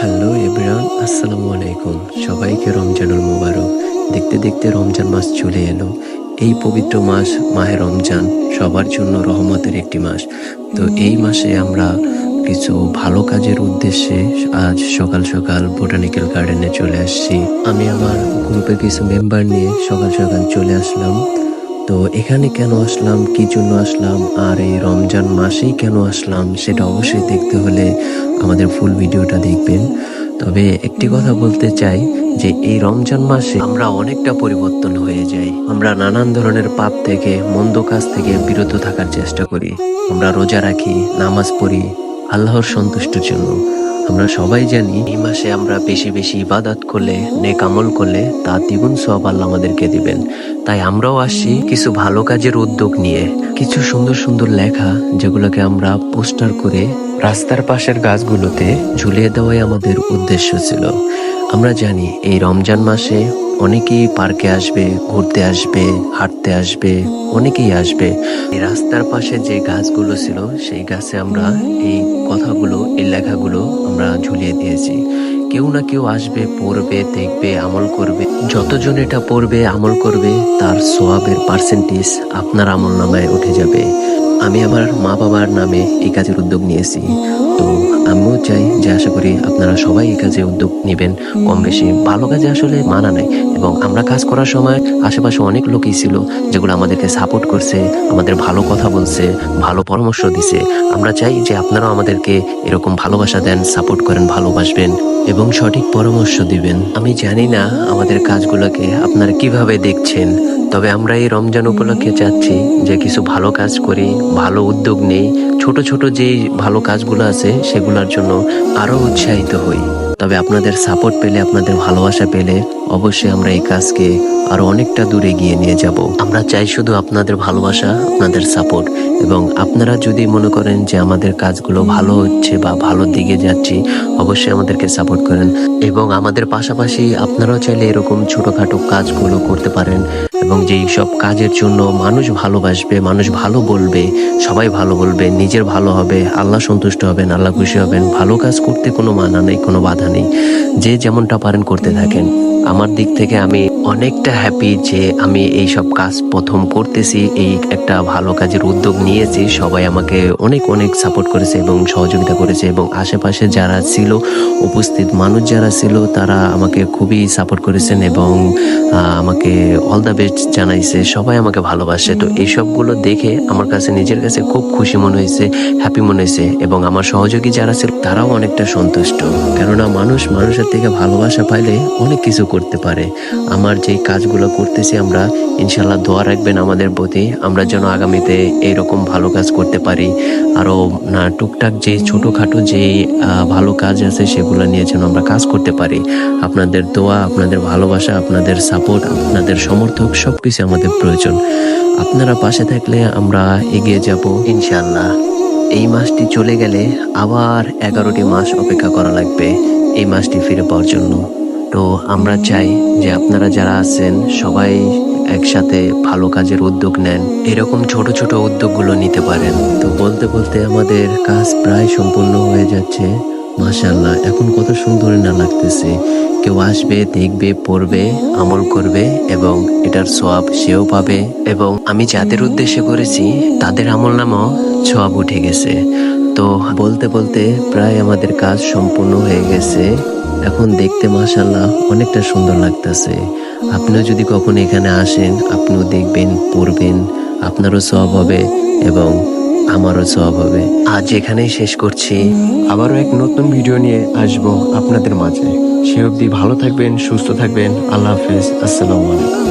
Hello everyone, আসসালামু আলাইকুম। সবাইকে রমজানুল মোবারক। দেখতে দেখতে রমজান মাস চলে এলো। এই পবিত্র মাস, মাহে রমজান, সবার জন্য রহমতের একটি মাস। তো এই মাসে আমরা কিছু ভালো কাজের উদ্দেশ্যে আজ সকাল সকাল বোটানিক্যাল গার্ডেনে চলে আসছি। আমি আমার গ্রুপের কিছু মেম্বার নিয়ে সকাল সকাল চলে আসলাম। তো এখানে কেন আসলাম, কি জন্য আসলাম, আর এই রমজান মাসেই কেন আসলাম সেটা অবশ্যই দেখতে হলে আমাদের ফুল ভিডিওটা দেখবেন। তবে একটি কথা বলতে চাই যে এই রমজান মাসে আমরা অনেকটা পরিবর্তন হয়ে যাই। আমরা নানান ধরনের পাপ থেকে, মন্দ কাজ থেকে বিরত থাকার চেষ্টা করি। আমরা রোজা রাখি, নামাজ পড়ি, আল্লাহর সন্তুষ্টির জন্য। আমরা সবাই জানি এই মাসে আমরা বেশি বেশি ইবাদত করলে, নেক আমল করলে তা দ্বিগুণ সব আল্লাহ আমাদেরকে দিবেন। তাই আমরাও আসছি কিছু ভালো কাজের উদ্যোগ নিয়ে। কিছু সুন্দর সুন্দর লেখা যেগুলোকে আমরা পোস্টার করে রাস্তার পাশের গাছগুলোতে ঝুলিয়ে দেওয়াই আমাদের উদ্দেশ্য ছিল। আমরা জানি এই রমজান মাসে অনেকেই পার্কে আসবে, ঘুরতে আসবে, হাঁটতে আসবে, অনেকেই আসবে। এই রাস্তার পাশে যে গাছগুলো ছিল, সেই গাছে আমরা এই কথাগুলো, এই লেখাগুলো আমরা ঝুলিয়ে দিয়েছি। কেউ না কেউ আসবে, পড়বে, দেখবে, আমল করবে। যতজন এটা পড়বে, আমল করবে, তার সোয়াবের পার্সেন্টেজ আপনার আমল নামায় উঠে যাবে। আমি আমার মা বাবার নামে এই কাজের উদ্যোগ নিয়েছি। আমিও চাই যে আশা করি আপনারা সবাই এই কাজে উদ্যোগ নেবেন। কম বেশি ভালো কাজে আসলে মানা নাই। এবং আমরা কাজ করার সময় আশেপাশে অনেক লোকই ছিল যেগুলো আমাদেরকে সাপোর্ট করছে, আমাদের ভালো কথা বলছে, ভালো পরামর্শ দিছে। আমরা চাই যে আপনারাও আমাদেরকে এরকম ভালোবাসা দেন সাপোর্ট করেন, ভালোবাসবেন এবং সঠিক পরামর্শ দিবেন। আমি জানি না আমাদের কাজগুলোকে আপনারা কীভাবে দেখছেন। তবে আমরা এই রমজান উপলক্ষে চাচ্ছি যে কিছু ভালো কাজ করি, ভালো উদ্যোগ নেই, ছোট ছোট যেই ভালো কাজগুলো আছে সেগুলোর জন্য আরও উৎসাহিত হই। তবে আপনাদের সাপোর্ট পেলে, আপনাদের ভালোবাসা পেলে অবশ্যই আমরা এই কাজকে আরও অনেকটা দূরে গিয়ে নিয়ে যাব। আমরা চাই শুধু আপনাদের ভালোবাসা, আপনাদের সাপোর্ট এবং আপনারা যদি মনে করেন যে আমাদের কাজগুলো ভালো হচ্ছে বা ভালো দিকে যাচ্ছি, অবশ্যই আমাদেরকে সাপোর্ট করেন এবং আমাদের পাশাপাশি আপনারাও চাইলে এরকম ছোটখাটো কাজগুলো করতে পারেন। এবং যেই সব কাজের জন্য মানুষ ভালোবাসবে, মানুষ ভালো বলবে, সবাই ভালো বলবে, নিজের ভালো হবে, আল্লাহ সন্তুষ্ট হবেন, আল্লাহ খুশি হবেন, ভালো কাজ করতে কোনো মানা নেই, কোনো বাধা নেই। যে যেমনটা পারেন করতে থাকেন। আমার দিক থেকে আমি অনেকটা হ্যাপি যে আমি এই সব কাজ প্রথম করতেছি, এই একটা ভালো কাজের উদ্যোগ নিয়েছি। সবাই আমাকে অনেক অনেক সাপোর্ট করেছে এবং সহযোগিতা করেছে এবং আশেপাশে যারা ছিল, উপস্থিত মানুষ যারা ছিল, তারা আমাকে খুবই সাপোর্ট করেছেন এবং আমাকে অল দ্য বেস্ট জানাইছে। সবাই আমাকে ভালোবাসে। তো এই সবগুলো দেখে আমার কাছে, নিজের কাছে খুব খুশি মনে হয়েছে হ্যাপি মনে হয়েছে এবং আমার সহযোগী যারা ছিল, তারাও অনেকটা সন্তুষ্ট। কেননা মানুষ মানুষের থেকে ভালোবাসা পাইলে অনেক কিছু করতে পারে। আমার যেই কাজগুলো করতেছি আমরা ইনশাল্লাহ দোয়া রাখবেন আমাদের প্রতি। আমরা যেন আগামীতে এইরকম ভালো কাজ করতে পারি। আরও না, টুকটাক যে ছোটোখাটো যে ভালো কাজ আছে সেগুলো নিয়ে যেন আমরা কাজ করতে পারি। আপনাদের দোয়া, আপনাদের ভালোবাসা, আপনাদের সাপোর্ট, আপনাদের সমর্থক সব কিছু আমাদের প্রয়োজন। আপনারা পাশে থাকলে আমরা এগিয়ে যাব ইনশাল্লাহ এই মাসটি চলে গেলে আবার এগারোটি মাস অপেক্ষা করা লাগবে, এই মাসটি ফিরে পাওয়ার জন্য। তো আমরা চাই যে আপনারা যারা আছেন, সবাই একসাথে ভালো কাজের উদ্যোগ নেন। এরকম ছোট ছোট উদ্যোগগুলো নিতে পারেন। তো বলতে বলতে আমাদের কাজ প্রায় সম্পূর্ণ হয়ে যাচ্ছে। মাশাল্লাহ এখন কত সুন্দর না লাগতেছে। কেউ আসবে, দেখবে, পড়বে, আমল করবে এবং এটার সোয়াব সেও পাবে। এবং আমি যাদের উদ্দেশ্যে করেছি, তাদের আমল নামও সোয়াব উঠে গেছে। তো বলতে বলতে প্রায় আমাদের কাজ সম্পূর্ণ হয়ে গেছে। এখন দেখতে মাশাল্লাহ অনেকটা সুন্দর লাগতেছে। আপনিও যদি কখনো এখানে আসেন, আপনিও দেখবেন, পড়বেন, আপনারও সব হবে এবং আমারও সব হবে। আজ এখানেই শেষ করছি। আবারও এক নতুন ভিডিও নিয়ে আসব আপনাদের মাঝে। সে অবধি ভালো থাকবেন, সুস্থ থাকবেন। আল্লাহ হাফিজ। আসসালামু আলাইকুম।